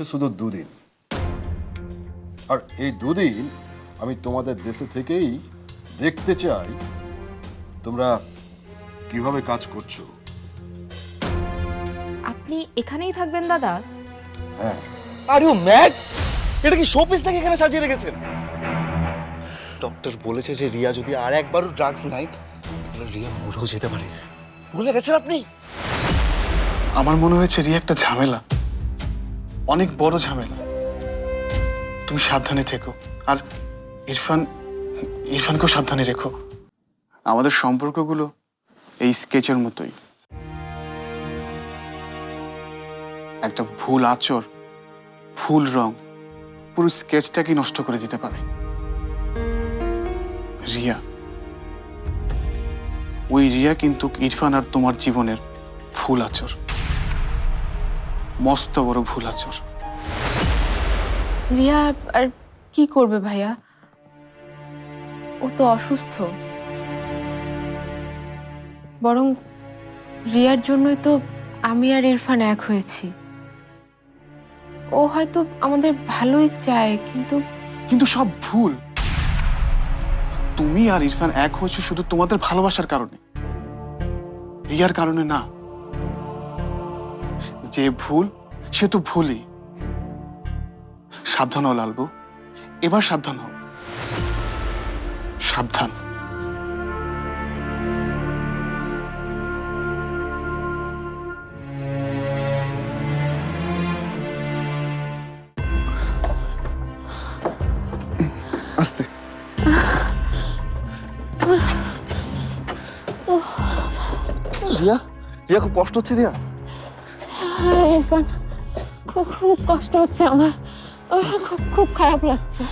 আছে শুধু দুদিন। আর এই দুদিন আমি তোমাদের দেশে থেকেই দেখতে চাই তোমরা কীভাবে কাজ করছ। আপনি এখানেই থাকবেন দাদা? হ্যাঁ। Are you mad? এটা কি শোপিস নাকি এখানে সাজিয়ে রেখেছেন? ডক্টর বলেছে যে রিয়া যদি আর একবারও ড্রাগস নাই তাহলে রিয়া মরেও যেতে পারে। ভুলে গেছেন আপনি? আমার মনে হয়েছে রিয়া একটা ঝামেলা। অনেক বড় ঝামেলা। তুমি সাবধানে থেকো। আর ইরফান, ইরফানকেও সাবধানে রেখো। আমাদের সম্পর্কগুলো এই স্কেচের মতোই। একটা ভুল আচর, ভুল রং, পুরো স্কেচটাকেই নষ্ট করে দিতে পারে। রিয়া। ওই রিয়া কিন্তু ইরফান আর তোমার জীবনের ফুল আচর। মস্ত বড় ভুল আচর রিয়া আর কি করবে ভাইয়া? ও তো অসুস্থ। বরং রিয়ার জন্যই তো আমি আর ইরফান এক হয়েছি। ও হয়তো আমাদের ভালোই চায় কিন্তু কিন্তু সব ভুল। তুমি আর ইরফান এক হয়েছে শুধু তোমাদের ভালোবাসার কারণে। রিয়ার কারণে না। যে ভুল সে তো ভুলই। সাবধান হও লালবু। এবার সাবধান হও। সাবধান। আস্তে। রিয়া রিয়া খুব কষ্ট হচ্ছে রিয়া। হ্যাঁ ইরফান খুব খুব কষ্ট হচ্ছে আমার। আমার খুব খুব খারাপ লাগছে।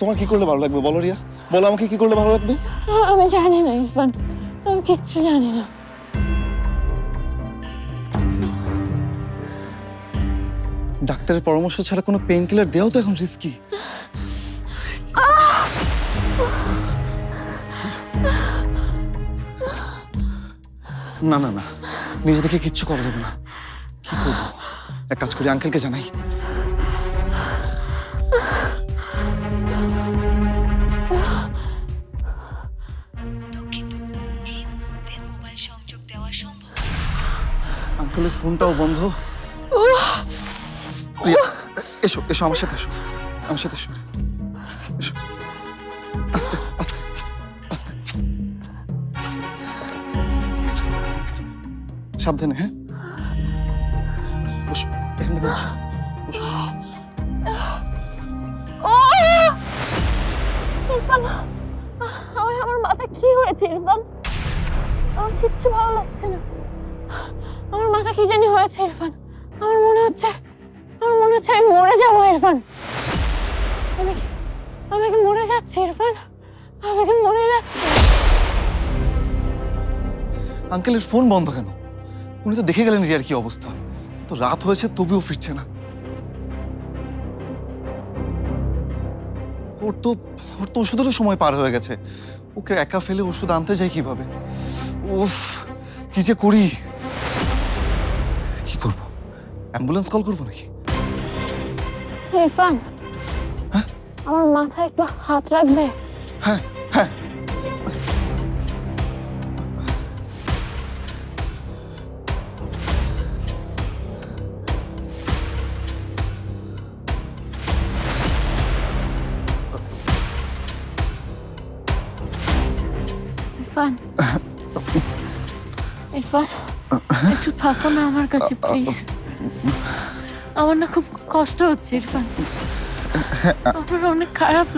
তোমার কি করলে ভালো লাগবে বলো রিয়া? বলো আমাকে কি করলে ভালো লাগবে? আমি জানি না ইরফান আমি কিচ্ছু জানি না। ডাক্তারের পরামর্শ ছাড়া কোনো পেইন কিলার দেওয়াও তো এখন রিস্কি না না না নিজে থেকে কিচ্ছু করা যাবে না। এক কাজ করি আঙ্কেলকে জানাই। আঙ্কেলের ফোনটাও বন্ধ। এসো এসো, আমার সাথে এসো, আমার সাথে এসো। এসো। আস্তে আস্তে আস্তে। সাবধানে হ্যাঁ? ইরফান আমার আমার মাথা কি হয়েছে, ইরফান? আমার কিচ্ছু ভালো লাগছে না। আমার মাথা কি জানি হয়েছে, ইরফান? আমার মনে হচ্ছে, আমার মনে হচ্ছে আমি মরে যাব, ইরফান। আমি আমি কি মরে যাচ্ছি, ইরফান? আমি কি মরে যাচ্ছি? আঙ্কেলের ফোন বন্ধ কেন? উনি তো দেখে গেলেন রিয়ার কি অবস্থা। তো রাত হয়েছে, তবুও ফিরছে না। ওর তো ওর তো ওষুধেরও সময় পার হয়ে গেছে। ওকে একা ফেলে ওষুধ আনতে যাই কীভাবে? উফ কি যে করি? কি করব? অ্যাম্বুলেন্স কল করব নাকি? ইরফান আমার মাথায় একটু হাত রাখবে। হ্যাঁ হ্যাঁ। একটু থাকো না আমার কাছে আমার না খুব কষ্ট হচ্ছে ইরফান আমার অনেক খারাপ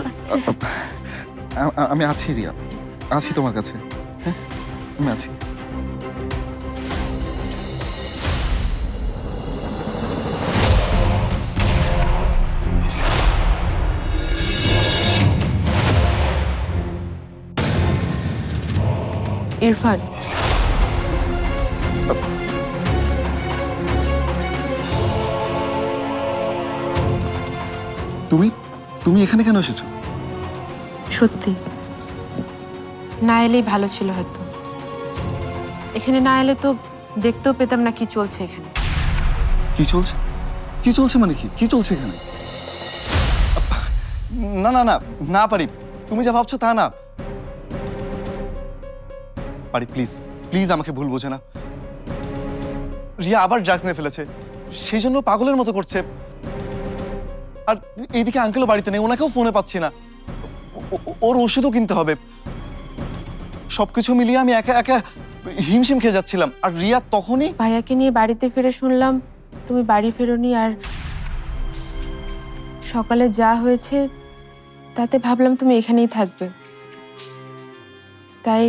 আমি আছি রিয়া আছি তোমার কাছে হ্যাঁ আমি আছি ইরফান। তুমি তুমি এখানে কেন এসেছ? সত্যি। না এলেই ভালো ছিল হয়তো। এখানে না এলে তো দেখতেও পেতাম না কি চলছে এখানে। কি চলছে? কি চলছে মানে কি? কি চলছে এখানে? না না না না পারি। তুমি যা ভাবছ তা না। পারি প্লিজ প্লিজ আমাকে ভুল বোঝে না। রিয়া আবার ড্রাগস নিয়ে ফেলেছে। সেই জন্য পাগলের মতো করছে। আর এইদিকে আঙ্কেলও বাড়িতে নেই, ওনাকেও ফোনে পাচ্ছি না। ওর ওষুধও কিনতে হবে। সবকিছু মিলিয়ে আমি একা একা হিমশিম খেয়ে যাচ্ছিলাম। আর রিয়া তখনই ভাইয়াকে নিয়ে বাড়িতে ফিরে শুনলাম, তুমি বাড়ি ফেরোনি আর সকালে যা হয়েছে, তাতে ভাবলাম তুমি এখানেই থাকবে। তাই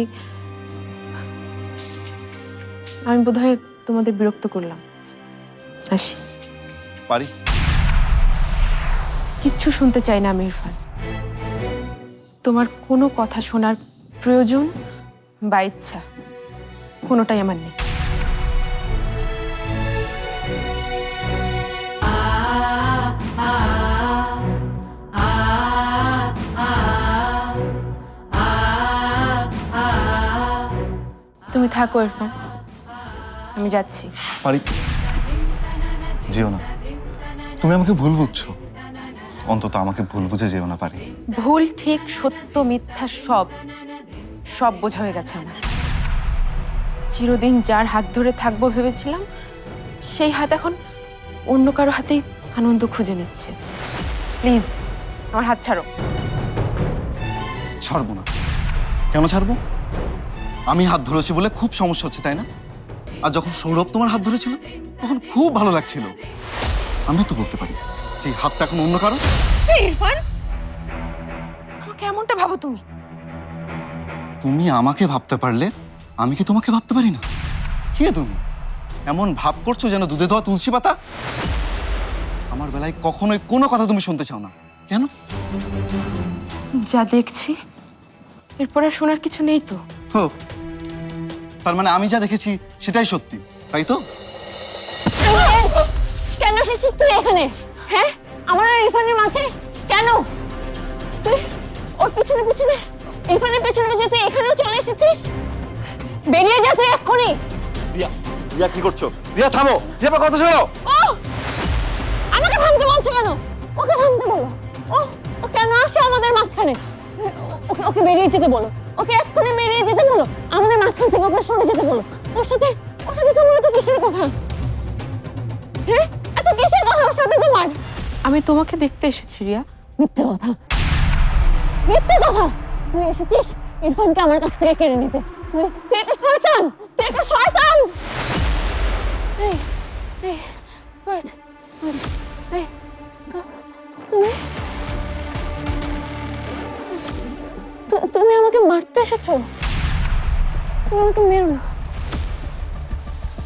আমি বোধহয় তোমাদের বিরক্ত করলাম। আসি। পারি। কিচ্ছু শুনতে চাই না আমি ইরফান তোমার কোনো কথা শোনার প্রয়োজন বা ইচ্ছা কোনোটাই আমার নেই। তুমি থাকো ইরফান। আমি যাচ্ছি। পারি? যেও না। তুমি আমাকে ভুল বুঝছ। অন্তত আমাকে ভুল বুঝে যেও না পারি। ভুল ঠিক সত্য মিথ্যা সব সব বোঝা হয়ে গেছে আমার। চিরদিন যার হাত ধরে থাকব ভেবেছিলাম সেই হাত এখন অন্য কারও হাতেই আনন্দ খুঁজে নিচ্ছে। প্লিজ আমার হাত ছাড়ো। ছাড়বো না। কেন ছাড়বো? আমি হাত ধরেছি বলে খুব সমস্যা হচ্ছে তাই না? আর যখন সৌরভ তোমার হাত ধরেছিল তখন খুব ভালো লাগছিল। আমি তো বলতে পারি যে এই হাতটা এখন অন্য কারও? ছি, ইরফান! আমাকে এমনটা ভাবো তুমি। তুমি আমাকে ভাবতে পারলে আমি কি তোমাকে ভাবতে পারি না? কে তুমি? এমন ভাব করছ যেন দুধে ধোয়া তুলসী পাতা? আমার বেলায় কখনোই কোনো কথা তুমি শুনতে চাও না। কেন? যা দেখছি এরপরে আর শোনার কিছু নেই তো। হো তার মানে আমি যা দেখেছি সেটাই সত্যি তাই তো? কেন এসেছিস তুই এখানে? হ্যাঁ? আমার আর ইরফানের মাঝে? কেন? তুই ওর পিছনে পিছনে ইরফানের পেছনে পেছনে তুই এখানেও চলে এসেছিস? বেরিয়ে যা তুই এক্ষুনি। রিয়া রিয়া কি করছ? রিয়া থামো। রিয়া আমার কথা শোনো। ও! আমাকে থামতে বলছো কেন? ওকে থামতে বলো। ও ও কেন আসে আমাদের মাঝখানে? ওকে ওকে বেরিয়ে যেতে বলো। ওকে এক্ষুনি বেরিয়ে যেতে বলো। আমাদের মাঝখান থেকে ওকে সরে যেতে বলো। ওর সাথে ওর সাথে তোমার তো কিসের কথা? হ্যাঁ এত কিসের কথা ওর সাথে তোমার? আমি তোমাকে দেখতে এসেছি রিয়া। মিথ্যে কথা। মিথ্যে কথা! তুই এসেছিস ইরফানকে আমার কাছ থেকে কেড়ে নিতে। তুই তুই একটা শয়তান! তুই একটা শয়তান! এই এই ওয়েট ওয়েট এই এসেছ? তুমি আমাকে মেরো না।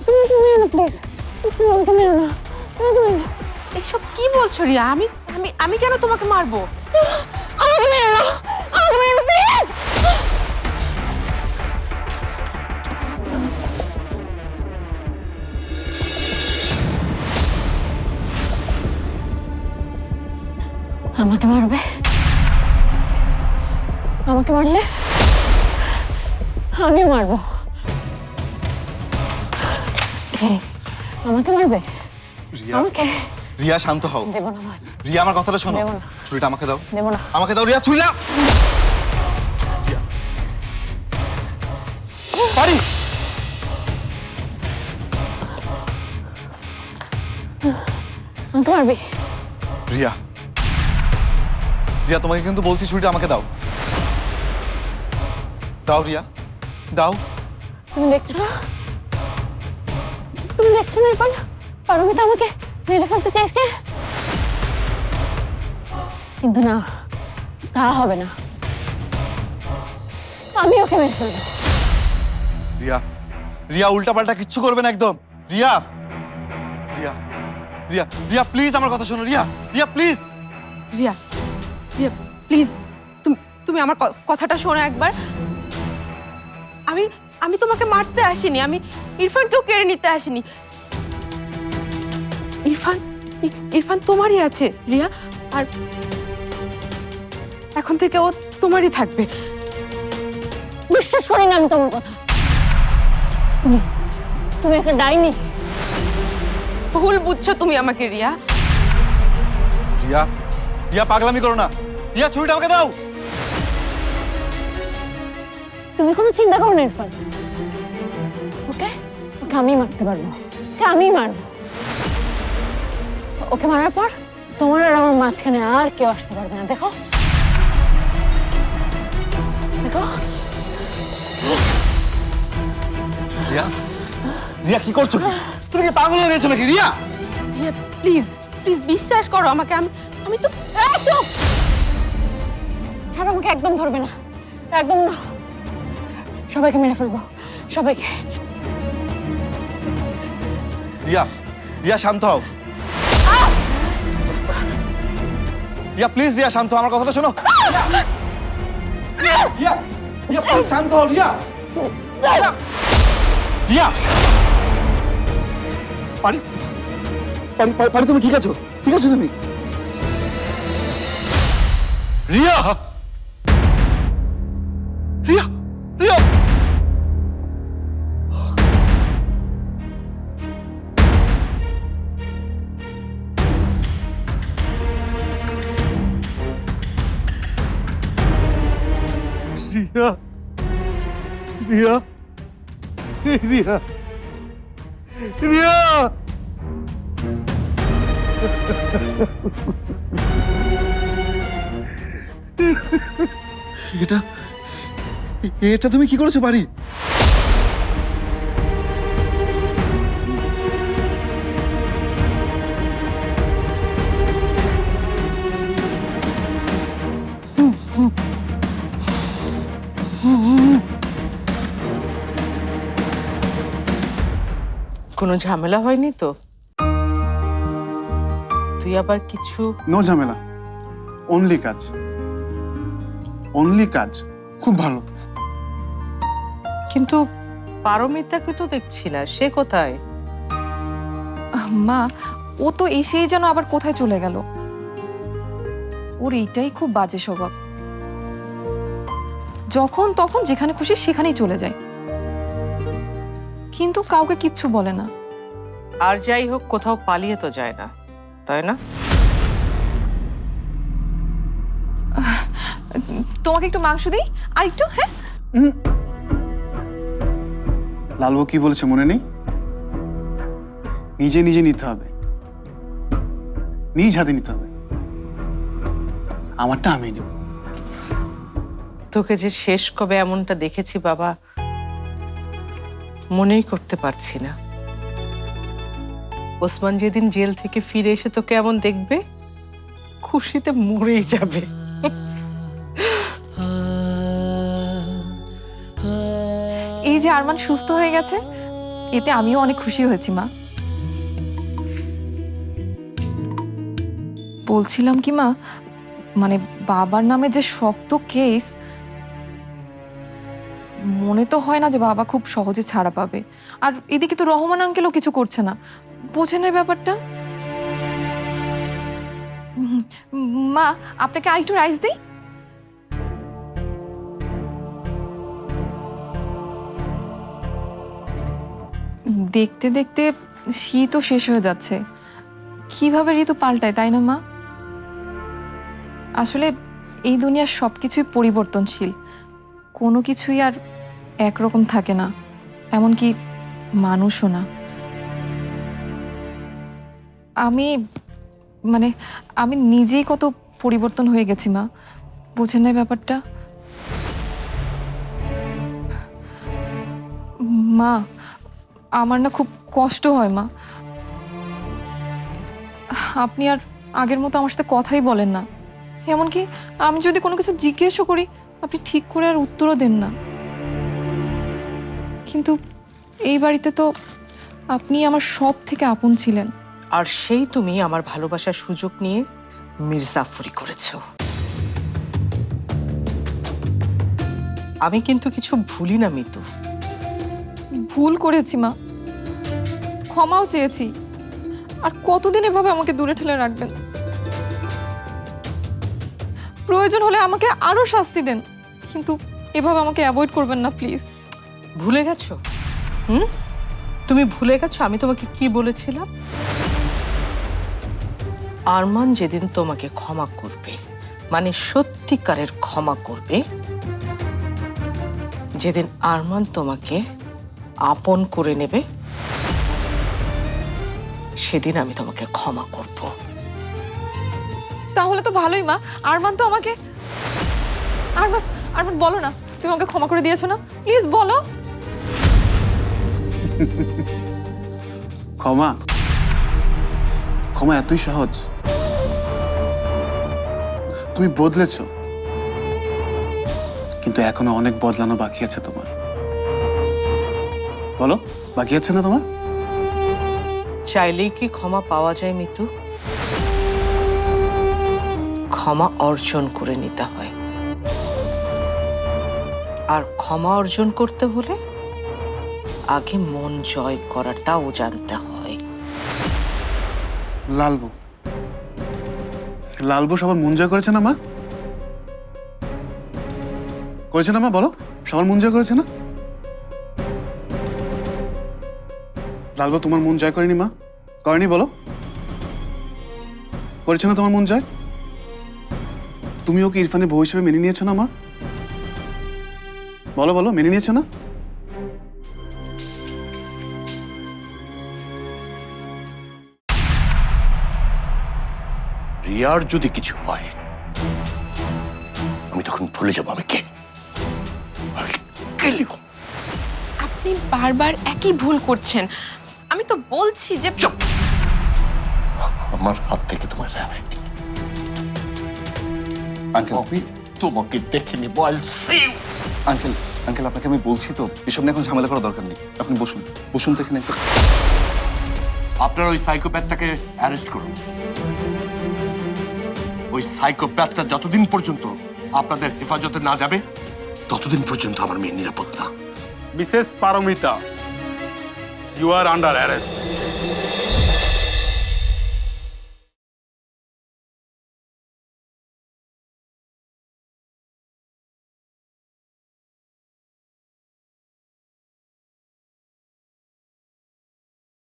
তুমি আমাকে মেরো না প্লিজ তুমি আমাকে মেরো না। তুমি আমাকে মেরো না। এইসব কি বলছো রিয়া? আমি আমি আমি কেন তোমাকে মারবো? আমাকে মেরো না। আমাকে মেরো না প্লিজ আমাকে মারবে? আমাকে মারলে? আমিও মারবো। আমাকে মারবে? আমাকে? রিয়া শান্ত হও। দেবো না মার রিয়া আমার কথাটা শোনো। দেবো না। ছুরিটা আমাকে দাও। দেবো না। আমাকে দাও রিয়া ছুরি রিয়া। পারি। আমাকে মারবি? রিয়া। রিয়া তোমাকে কিন্তু বলছি ছুরিটা আমাকে দাও। দাও রিয়া। দাও। তুমি দেখছ না? তুমি দেখছ না ইরফান পারমিতা আমাকে মেরে ফেলতে চাইছে কিন্তু না তা হবে না। আমি ওকে মেরে ফেলব। রিয়া রিয়া উল্টাপাল্টা কিচ্ছু করবে না একদম। রিয়া রিয়া রিয়া রিয়া প্লিজ আমার কথা শোনো রিয়া রিয়া প্লিজ রিয়া রিয়া প্লিজ তুমি তুমি আমার কথাটা শোনো একবার। আমি আমি তোমাকে মারতে আসিনি আমি ইরফানকেও কেড়ে নিতে আসিনি। ইরফান ইরফান তোমারই আছে রিয়া আর এখন থেকে ও তোমারই থাকবে। বিশ্বাস করি না আমি তোমার কথা। তুমি তুমি একটা ডাইনি। ভুল বুঝছ তুমি আমাকে রিয়া। রিয়া রিয়া পাগলামি করো না। রিয়া ছুরিটা আমাকে দাও। তুমি কোনো চিন্তা করো না ইরফান। ওকে? ওকে আমি মারতে পারব। ওকে আমি মারবো। ওকে মারার পর তোমার আর আমার মাঝখানে আর কেউ আসতে পারবে না দেখো। দেখো। রিয়া রিয়া কি করছ? তুমি কি পাগল হয়ে গেছো নাকি রিয়া? প্লিজ প্লিজ বিশ্বাস করো আমাকে আমি আমি তো! ছাড়ো আমাকে একদম ধরবে না। একদম না। সবাইকে মেরে ফেলব। সবাইকে। রিয়া রিয়া শান্ত হও। রিয়া প্লিজ রিয়া শান্ত হও, আমার কথাটা শোনো। রিয়া রিয়া শান্ত হও রিয়া। রিয়া! পারি- পারি তুমি ঠিক আছো? ঠিক আছো তুমি? রিয়া! রিয়া রিয়া। রিয়া। রিয়া। রিয়া। রিয়া। এটা এটা তুমি কি করেছ বাড়ি? কোনো ঝামেলা হয়নি তো? তুই আবার কিছু? নো ঝামেলা। অনলি কাজ। অনলি কাজ। খুব ভালো। কিন্তু পারমিতাকে তো দেখছি না। সে কোথায়? মা ও তো এসেই যেন আবার কোথায় চলে গেল। ওর এইটাই খুব বাজে স্বভাব। যখন তখন যেখানে খুশি সেখানেই চলে যায়। কিন্তু কাউকে কিচ্ছু বলে না। আর যাই হোক কোথাও পালিয়ে তো যায় না তাই না? তোমাকে একটু মাংস দিই? আর একটু হ্যাঁ? লালবাবু কি বলেছে মনে নেই? নিজে নিজে নিতে হবে। নিজ হাতে নিতে হবে। আমারটা আমি নেব। তোকে যে শেষ কবে এমনটা দেখেছি বাবা মনেই করতে পারছি না। ওসমান যেদিন জেল থেকে ফিরে এসে তোকে এমন দেখবে, খুশিতে মরেই যাবে। এই যে আরমান সুস্থ হয়ে গেছে, এতে আমিও অনেক খুশি হয়েছি, মা। বলছিলাম কি, মা মানে বাবার নামে যে শক্ত কেস মনে তো হয় না যে বাবা খুব সহজে ছাড়া পাবে। আর এদিকে তো রহমান আঙ্কেলও কিছু করছে না। বোঝে না ব্যাপারটা? মা, আপনাকে আরেকটু রাইস দিই? দেখতে দেখতে শীতও শেষ হয়ে যাচ্ছে। কীভাবে ঋতু পাল্টায়, তাই না, মা? আসলে এই দুনিয়ার সব কিছুই পরিবর্তনশীল। কোনো কিছুই আর একরকম থাকে না, এমনকি মানুষও না। আমি মানে আমি নিজেই কত পরিবর্তন হয়ে গেছি, মা। বোঝেন না ব্যাপারটা? মা, আমার না খুব কষ্ট হয়, মা। আপনি আর আগের মতো আমার সাথে কথাই বলেন না। এমনকি আমি যদি কোনো কিছু জিজ্ঞেসও করি, আপনি ঠিক করে আর উত্তরও দেন না। কিন্তু এই বাড়িতে তো আপনি আমার সব থেকে আপন ছিলেন। আর সেই তুমি আমার ভালোবাসার সুযোগ নিয়ে মির্জাফরি করেছ। আমি কিন্তু কিছু ভুলি না মিতু। ভুল করেছি মা। ক্ষমাও চেয়েছি। আর কতদিন এভাবে আমাকে দূরে ঠেলে রাখবেন? প্রয়োজন হলে আমাকে আরও শাস্তি দেন। কিন্তু এভাবে আমাকে অ্যাভয়েড করবেন না প্লিজ। ভুলে গেছো? হুম? তুমি ভুলে গেছো আমি তোমাকে কি বলেছিলাম? আরমান যেদিন তোমাকে ক্ষমা করবে মানে সত্যিকারের ক্ষমা করবে, যেদিন আরমান তোমাকে আপন করে নেবে, সেদিন আমি তোমাকে ক্ষমা করব। তাহলে তো ভালোই মা, আরমান তো আমাকে আরমান আরমান বলো না, তুমি আমাকে ক্ষমা করে দিয়েছ না? প্লিজ বলো। ক্ষমা। ক্ষমা এতই সহজ। তুমি বদলেছ। কিন্তু এখনও অনেক বদলানো বাকি আছে তোমার। বলো, বাকি আছে না তোমার? চাইলেই কি ক্ষমা পাওয়া যায়, মিতু? ক্ষমা অর্জন করে নিতে হয়। আর ক্ষমা অর্জন করতে হলে আগে মন জয় করাটাও জানতে হয়। লালবু। লালবু সবার মন জয় করেছে না, মা? করেছে না, মা, বলো? সবার মন জয় করেছে না? লালবু, তোমার মন জয় করেনি, মা? করেনি, বলো? করেছে না তোমার মন জয়? তুমি ওকে ইরফানের বউ হিসেবে মেনে নিয়েছো না, মা? বলো বলো, মেনে নিয়েছো না? রিয়ার যদি কিছু হয় আমি তখন ভুলে যাব আমি কে. আপনি বারবার একই ভুল করছেন। আমি তো বলছি যে আমার হাত থেকে তোমার আঙ্কেল। আমি তোমাকে দেখে I'll see আঙ্কেল আঙ্কেল আপনাকে আমি বলছি তো এসব নিয়ে এখন ঝামেলা করার দরকার নেই। আপনি বসুন বসুন এখানে একটু আপনার ওই সাইকোপ্যাথটাকে অ্যারেস্ট করুন। ওই সাইকোপ্যাথটা যতদিন পর্যন্ত আপনাদের হেফাজতে না যাবে, ততদিন পর্যন্ত আমার মেয়ে নিরাপত্তা না Paramita you are under arrest.